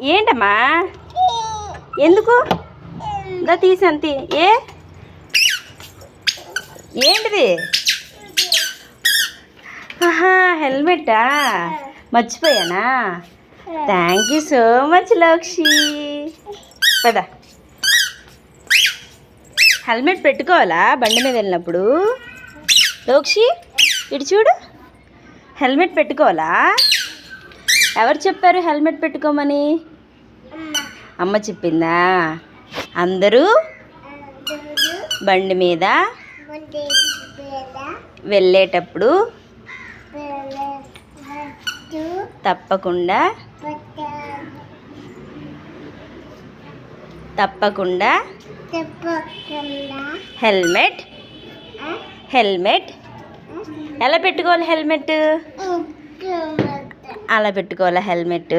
ఏంటమ్మా? ఎందుకు? దా తీసంతి ఏ? ఏంటిది? ఆహా హెల్మెటా? మర్చిపోయానా? Thank you so much Lakshi. పద. హెల్మెట్ పెట్టుకోవాలా బండి మీద వెళ్ళినప్పుడు? లోక్షి ఇటు చూడు. హెల్మెట్ పెట్టుకోవాలా? ఎవరు చెప్పారు హెల్మెట్ పెట్టుకోమని? అమ్మ చెప్పిందా? అందరూ బండి మీద వెళ్ళేటప్పుడు తప్పకుండా తప్పకుండా హెల్మెట్ హెల్మెట్ ఎలా పెట్టుకోవాలి హెల్మెట్? అలా పెట్టుకోవాలి హెల్మెట్?